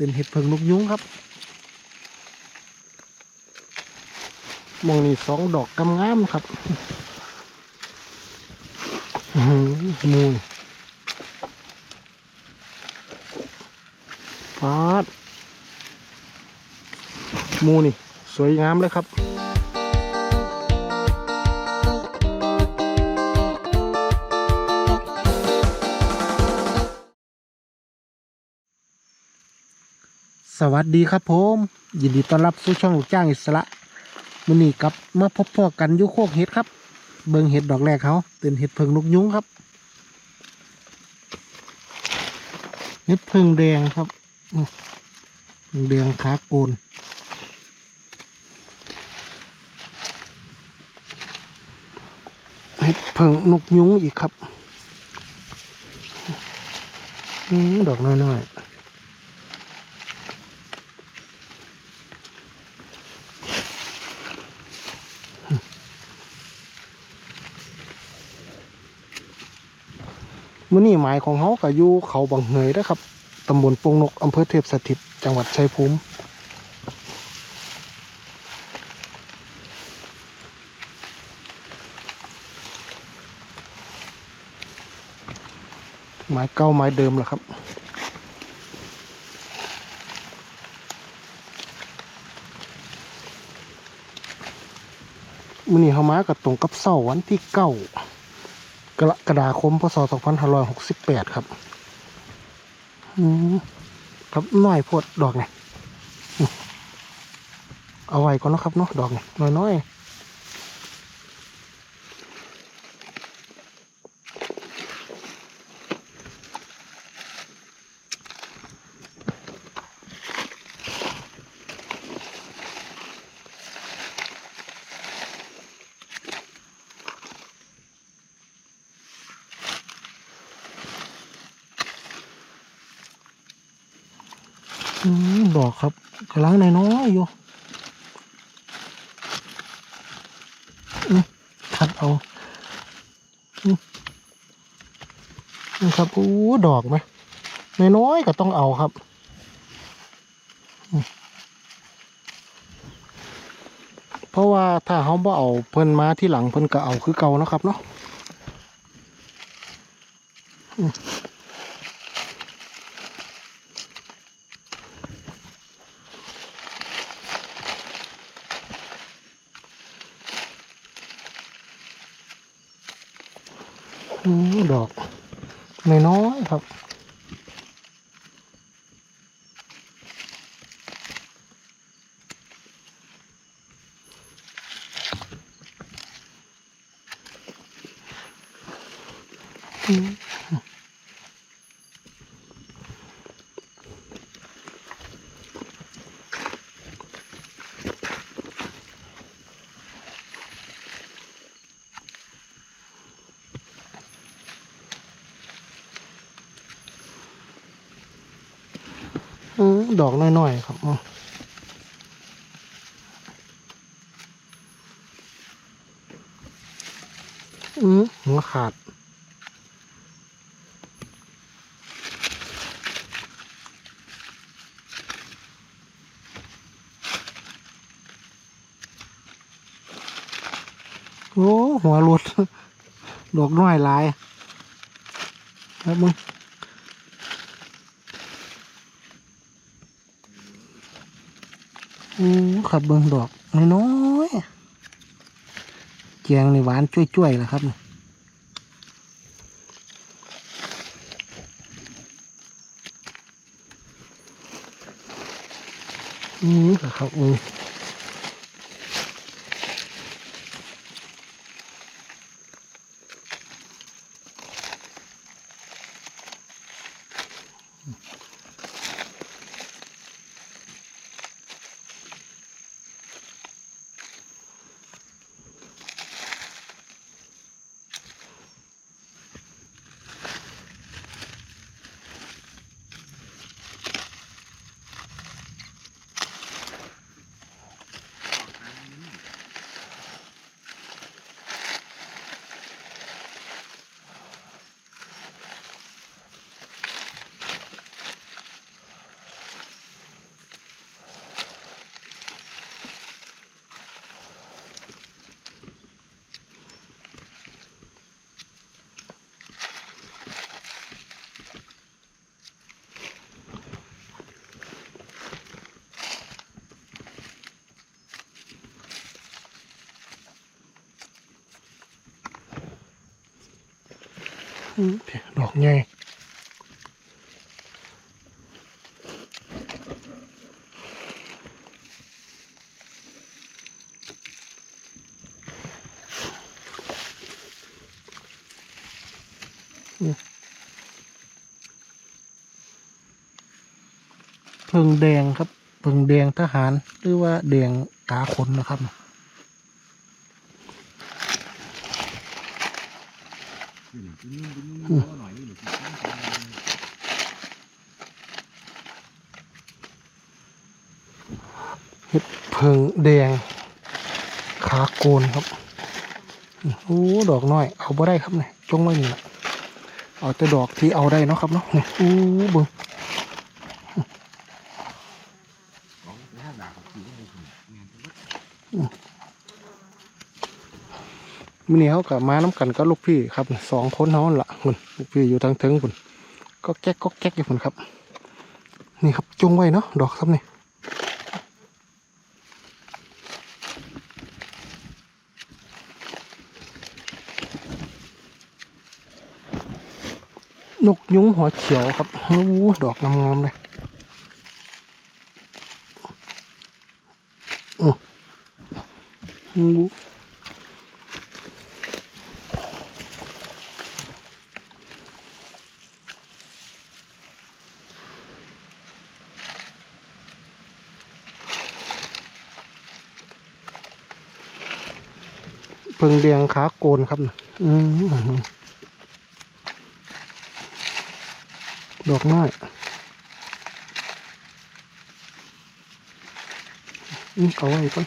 เป็นเห็ดเพิงนกยุงครับมองนี่สองดอกกำงามครับมูนฟาดมูนี่ สวยงามเลยครับ สวัสดีครับผม ยินดีต้อนรับสู่ช่องลูกจ้างอิสระมือนี้กับมาพบพ่อกันยุโคกเห็ดครับ เบิงเห็ดดอกแรกเขาเป็นเห็ดเพิงนกยุงครับเห็ดเพิงแดงครับแดงขาโกนเห็ดเพิงนกยุงอีกครับดอกน้อยๆ มื้อนี้หมายของเขาก็อยู่เขาบางเหยนะครับตำบลปงนกอำเภอเทพสถิต จังหวัดชัยภูมิหมายเก่าหมายเดิมแหละครับ มื้อนี้เขามากับตรงกับเสาร์วันที่เก้า กรกฎาคมพศ2568 ครับ อืมครับน้อยโพดดอกไงเอาไว้ก่อนนะครับเนาะดอกไงน้อยๆ ดอกครับกำลังน้อยๆอยู่อืมคัดเอาอืมนี่ครับโอ้ดอกไหมน้อยๆก็ต้องเอาครับเพราะว่าถ้าเขาบ่เอาเพิ่นมาที่หลังเพิ่นก็เอาคือเก่านะครับเนาะ อืม ดอกน้อยๆครับ อืมอืม ดอกน้อยๆครับอืมอืมหัวขาดโอ้หัวหลุดดอกน้อยหลายครับมึง โอ้ขับเบิ่งดอกน้อยๆแกงในหวานจ้วยๆนะครับนี่อือครับอือ ดอกใหญ่เพิงแดงครับเพิงแดงทหาร หรือว่าแดงกาคนนะครับ เห็ดเพิงแดง ขาโกนครับ โอ้ ดอกน้อย เอาบ่ได้ครับเนี่ยจงไว้นี่แหละเอาแต่ดอกที่เอาได้เนาะครับเนาะโอ้เบิ่ง มื้อนี้เขากับมาน้ำกันก็ลูกพี่ครับสองคนเขาละคุณลูกพี่อยู่ทางเทิงคุณก็แก๊กก็แก๊กอยู่คุณครับ นี่ครับจงไว้เนาะดอกครับนี่นกยุงหัวเขียวครับโอ้โหดอกงามๆเลยอือโอ้โหเพิงเดียงขาโกนครับอืมดอกน้อยอืมเอาไว้ก่อน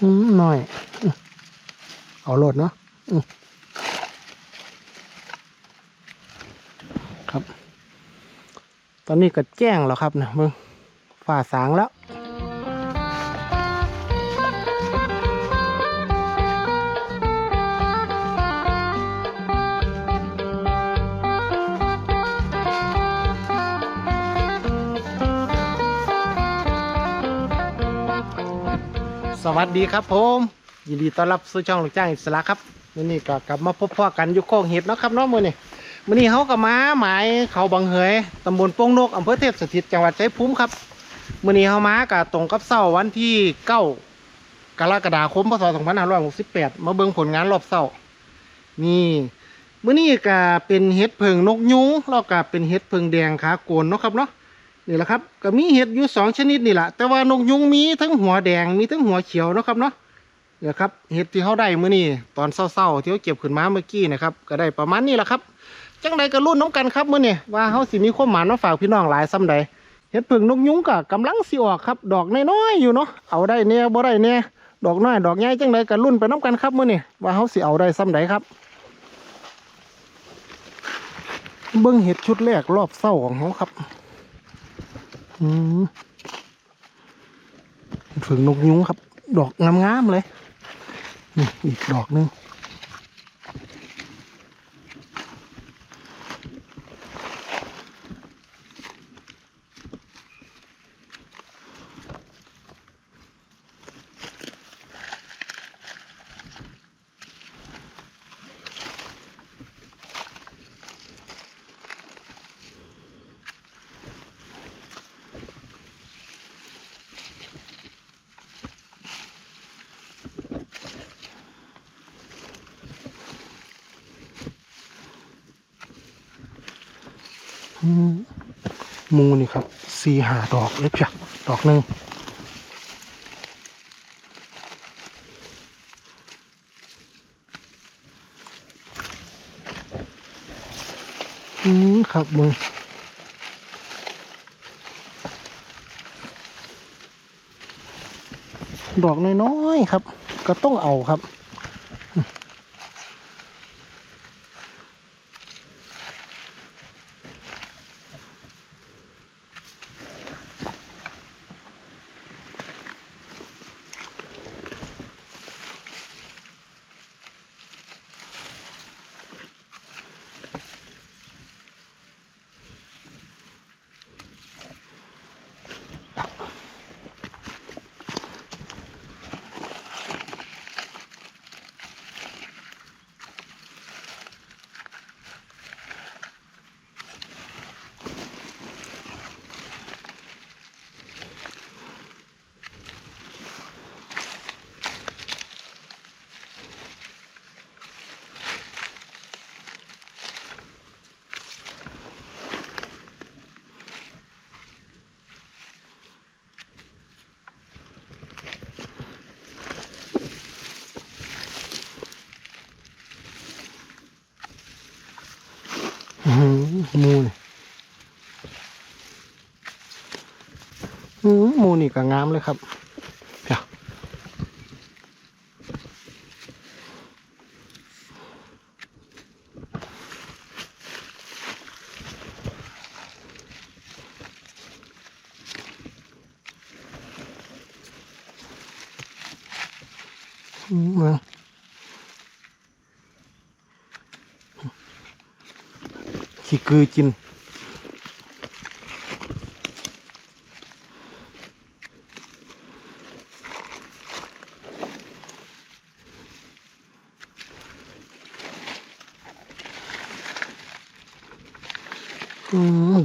อืมน้อย เอาโหลดเนาะครับ ตอนนี้ก็แจ้งแล้วครับนะมึงฝ่าสางแล้ว วัสดีครับผม ยินดีต้อนรับสู่ช่องลูกจ้างอิสระครับมื่อนี้ก็กลับมาพบพ่อกันอยู่โคกเห็ดเนาะครับเนาะมื่อนี้มื่อนี้เขาก็มาหมายเขาบังเหยตำบลโป่งนกอำเภอเทพสถิตจังหวัดชัยภูมิครับมื่อนี้เขาม้ากับตรงกับเสาร์วันที่เก้ากรกฎาคมพศ2568 มาเบิ่งผลงานรอบเสาร์นี่มื่อนี้ก็เป็นเห็ดเพิงนกยุงแล้วก็เป็นเห็ดเพิงแดงขาโกนเนาะครับเนาะ นี่แหละครับก็มีเห็ดอยู่สองชนิดนี่แหละแต่ว่านกยุงมีทั้งหัวแดงมีทั้งหัวเขียวนะครับเนาะเนี่ยครับเห็ดที่เขาได้เมื่อนี้ตอนเศร้าๆที่เขาเก็บขึ้นมาเมื่อกี้นะครับก็ได้ประมาณนี้แหละครับจังใดก็รุ่นน้ำกันครับเมื่อนี้ว่าเขาสิมีความหมายมาฝากพี่น้องหลายซ้ำใดเห็ดผึ่งนกยุงก็กำลังสิออกครับ ดอกน้อยๆอยู่เนาะเอาได้เนี่ยบ่ได้เนี่ยดอกน้อยดอกใหญ่จังใดก็รุ่นไปน้ำกันครับเมื่อนี้ว่าเขาสิเอาได้ซ้ำใดครับเบิ้งเห็ดชุดแรกรอบเศร้าของเขาครับ ฝึงนกยุงครับ ดอกงามๆเลย นี่อีกดอกหนึง มูนี่ครับสี่หาดอกเลยจ้ะดอกหนึ่งอืมครับมึงดอกน้อยๆครับ ก็ต้องเอาครับ มูนี่หมูนี่ก็งามเลยครับเดี๋ยวอื้อมา ลือจิน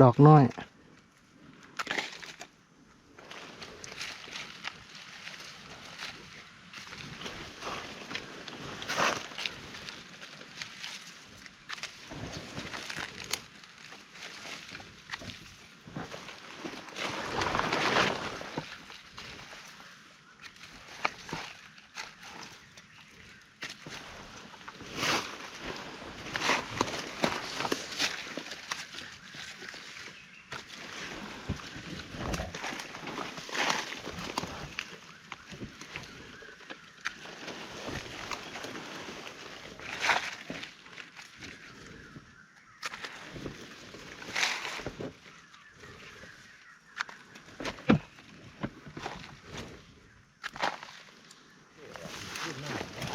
ดอกน้อย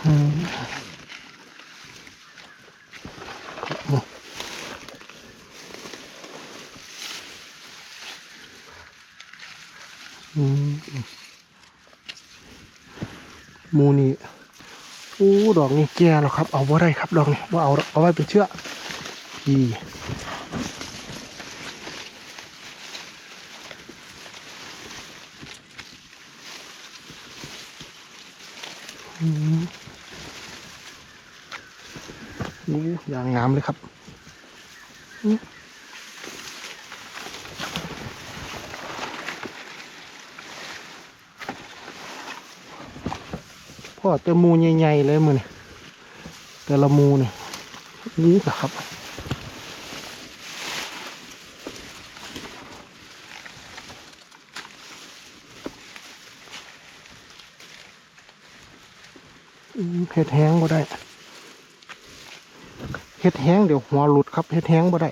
อืมอืมห มูนี่อู้ดอกนี่แก่แล้วครับ เอาไว้ได้ครับดอกนี่ว่าเอาเอาไว้เป็นเชือกพี่อืมอู้อย่างงามเลยครับ พ่อจอหมูใหญ่ๆเลยมือนี่แต่ละมูเนี่ยนี่ครับเห็ดแห้งบ่ได้เห็ดแห้งเดี๋ยวหัวหลุดครับเห็ดแห้งบ่ได้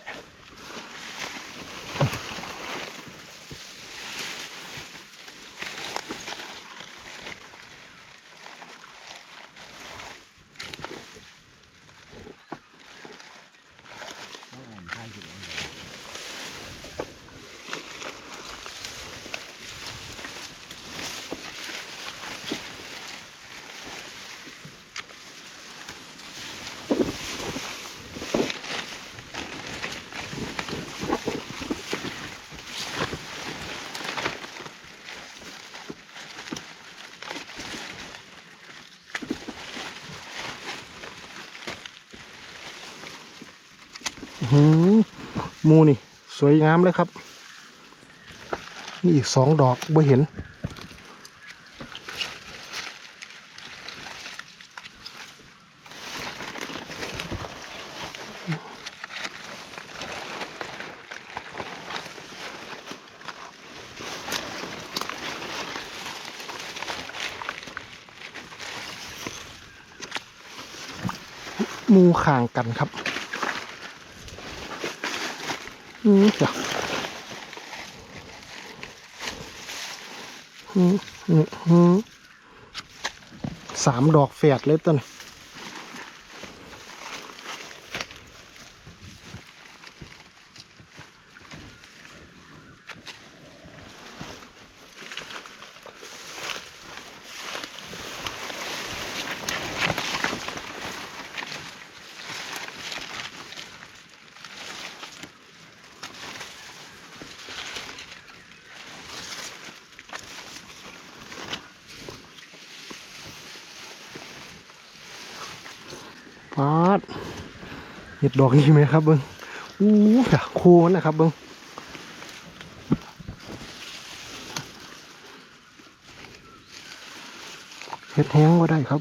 อื้อหือห มูนี่ สวยงามเลยครับ นี่อีกสองดอกบ่เห็น มูข่างกันครับ อืมจ้ะอืมอืมอืมสามดอกแฝดเลยต้นปาด เห็ดดอกนี้ไหมครับเบิ้งอู้จ้ะโคนนะครับเบิ้งเห็ดแห้งก็ได้ครับ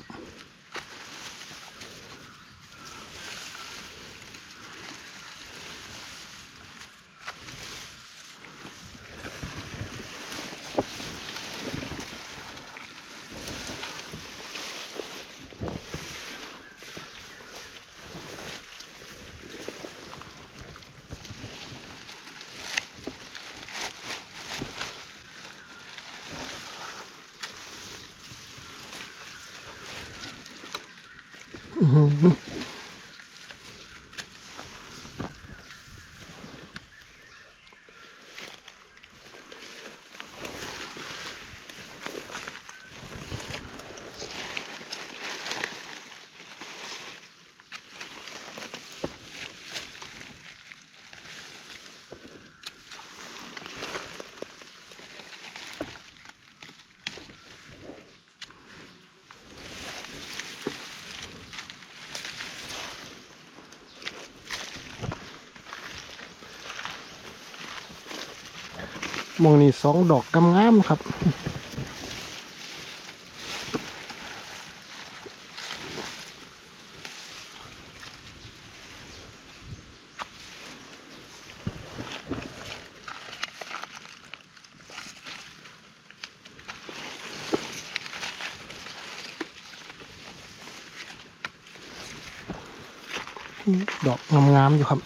Mm-hmm. มองนี่สองดอกกำงามๆครับ ดอกงามๆอยู่ครับ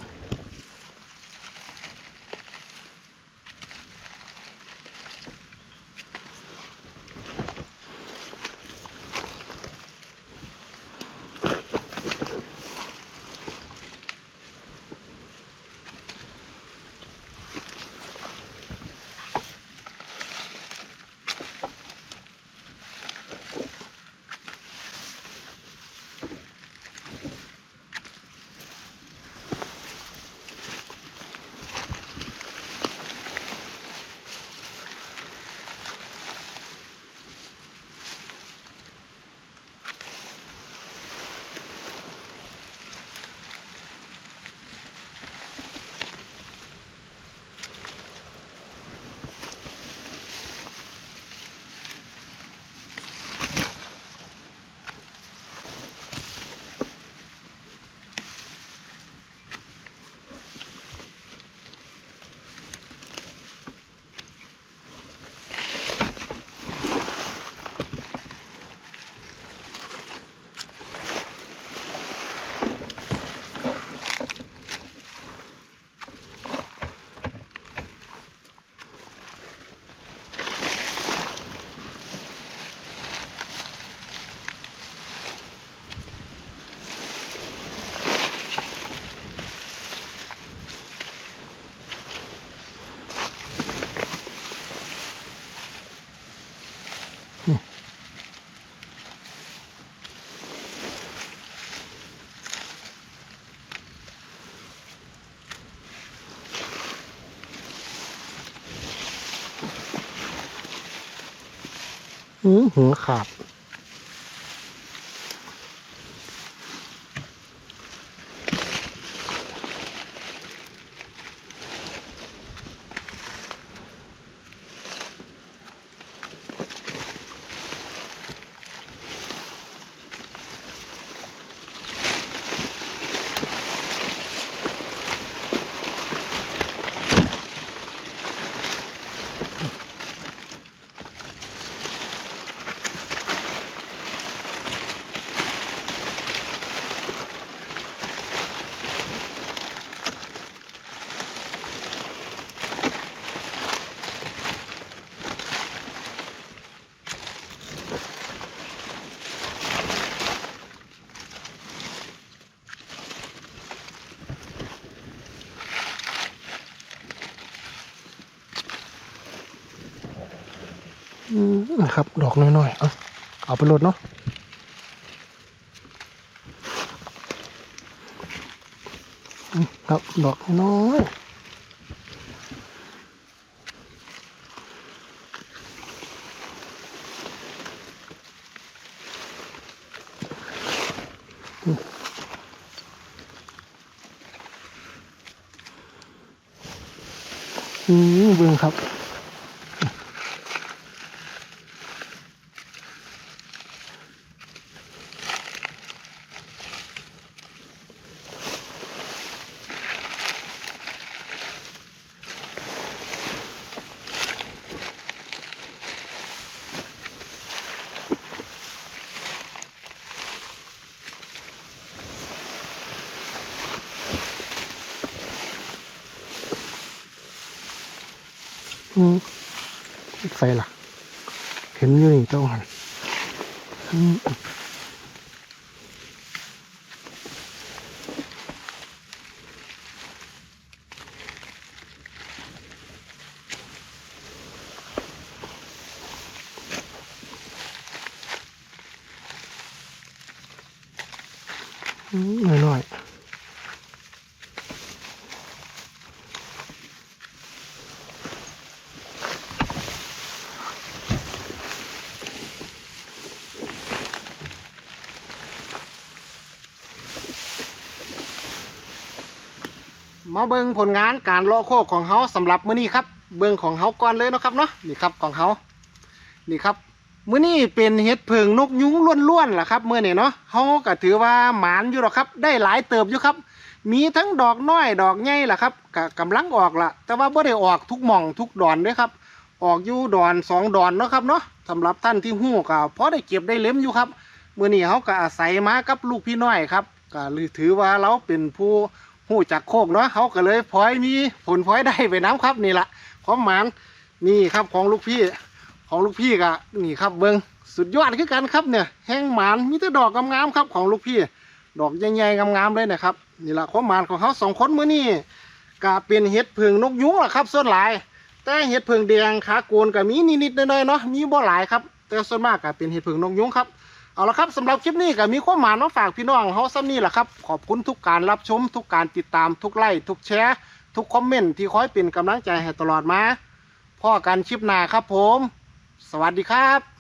หัวขาด อืม นะครับ ดอกน้อยๆ เอาเอาไปลดเนาะครับ ดอกน้อยอืมเบิ่งครับ อืมไฟล่ะเห็นอยู่นี่เจ้าหันอืม มาเบิ่งผลงานการเลโคกของเฮาสำหรับมื้อนี้ครับ เบิ่งของเฮาก่อนเลยนะครับเนาะนี่ครับของเฮานี่ครับมื้อนี้เป็นเห็ดเพิงนกยุงล้วนๆล่ะครับเมื้อนี้เนาะเฮาก็ถือว่าหมานอยู่หรอกครับ ได้หลายเติบอยู่ครับ มีทั้งดอกน้อยดอกใหญ่ล่ะครับก็กำลังออกละแต่ว่าบ่ได้ออกทุกหม่องทุกดอนเด้อครับ ออกอยู่ดอนสองดอนเนาะครับเนาะสำหรับท่านที่ฮู้ก็พอได้เก็บได้เล็มอยู่ครับเมื้อนี้เฮาก็อาศัยมากับลูกพี่น้อยครับก็ถือว่าเราเป็นผู้ ฮู้จักโคกเนาะเฮาก็เลยพลอยมีผลพลอยได้ไปน้ำครับนี่ละความหมานนี่ครับของลูกพี่ของลูกพี่ก็นี่ครับเบิงสุดยอดคือกันครับเนี่ยแห้งหมานมีแต่ดอกงามๆครับของลูกพี่ ดอกใหญ่ๆงามๆเลยนะครับนี่แหละความหมานของเขาสองคนมื้อนี้ก็เป็นเห็ดเพิงนกยุงล่ะครับส่วนหลาย แต่เห็ดเพิงแดงขาโกนก็มีนิดๆหน่อยๆเนาะมีบ่หลายครับแต่ส่วนมากก็เป็นเห็ดเพิงนกยุงครับ เอาละครับสำหรับคลิปนี้ก็มีข้อมหมายมาฝากพี่น้องเฮาซ้ำนี่แหละครับ ขอบคุณทุกการรับชม ทุกการติดตามทุกไลค์ทุกแชร์ ทุกคอมเมนต์ที่คอยเป็นกำลังใจให้ตลอดมาพ่อกันคลิปหน้าครับผม สวัสดีครับ